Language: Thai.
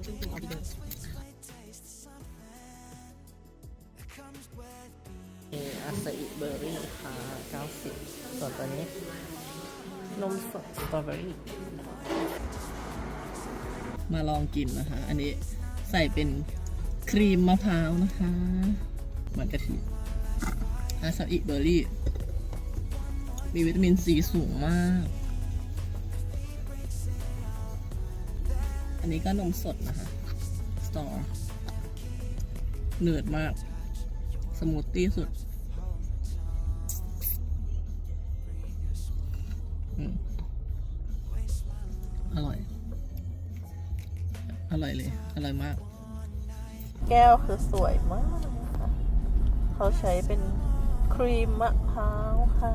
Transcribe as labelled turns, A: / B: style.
A: มันเป็นจริงเอาไปเลยเออาซาอิเบอร์รี่ค่ะ90 ส่วนตัวนี้ นมสดสตรอเบอรี่ มาลองกินนะคะ อันนี้ใส่เป็นครีมมะพร้าวนะคะเหมือนกะทิอาซาอิเบอร์รี่ มีวิตามินซีสูงมาก อันนี้ก็นมสดนะคะ สตอร์เนืดมาก สมูทตี้สุดอร่อย อร่อยเลย อร่อยมาก แก้วคือสวยมาก เขาใช้เป็นครีมมะพร้าวค่ะ